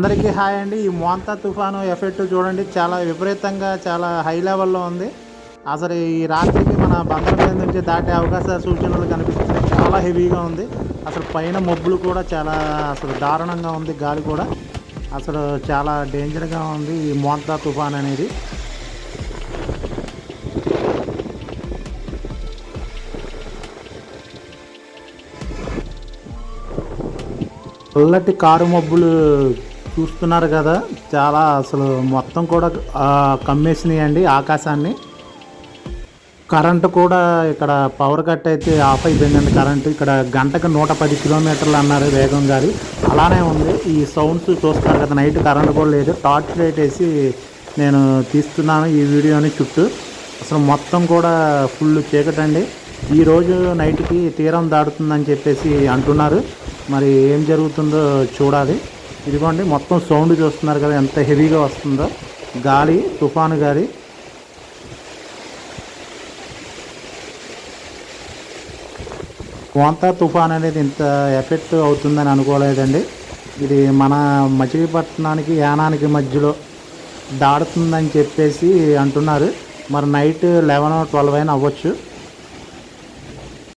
అందరికీ హాయ్ అండి. ఈ మోంతా తుఫాను ఎఫెక్ట్ చూడండి. చాలా విపరీతంగా చాలా హై లెవెల్లో ఉంది. అసలు ఈ రాత్రికి మన బందర్ మీద నుంచి దాటే అవకాశ సూచనలు కనిపిస్తున్నాయి. చాలా హెవీగా ఉంది. అసలు పైన మబ్బులు కూడా చాలా అసలు దారుణంగా ఉంది. గాలి కూడా అసలు చాలా డేంజర్గా ఉంది ఈ మోంతా తుఫాన్ అనేది. చల్లటి కారు మబ్బులు చూస్తున్నారు కదా చాలా అసలు మొత్తం కూడా కమ్మేసినాయండి ఆకాశాన్ని. కరెంటు కూడా ఇక్కడ పవర్ కట్ అయితే ఆఫ్ అయిపోయిందండి కరెంటు. ఇక్కడ గంటకు నూట పది కిలోమీటర్లు అన్నారు వేగం గారి. అలానే ఉంది. ఈ సౌండ్స్ చూస్తున్నారు కదా నైట్ కరెంటు కూడా లేదు. టార్చ్ లైట్ వేసి నేను తీస్తున్నాను ఈ వీడియోని చుట్టూ. అసలు మొత్తం కూడా ఫుల్ చీకటండి. ఈరోజు నైట్కి తీరం దాడుతుందని చెప్పేసి అంటున్నారు. మరి ఏం జరుగుతుందో చూడాలి. ఇదిగోండి మొత్తం సౌండ్ చూస్తున్నారు కదా ఎంత హెవీగా వస్తుందో. గాలి తుఫాను గాలి. కోంతా తుఫాన్ అనేది ఇంత ఎఫెక్ట్ అవుతుందని అనుకోలేదండి. ఇది మన మచిలీపట్నానికి యానానికి మధ్యలో దాడుతుందని చెప్పేసి అంటున్నారు. మరి నైట్ లెవెన్ ట్వెల్వ్ అయినా అవ్వచ్చు.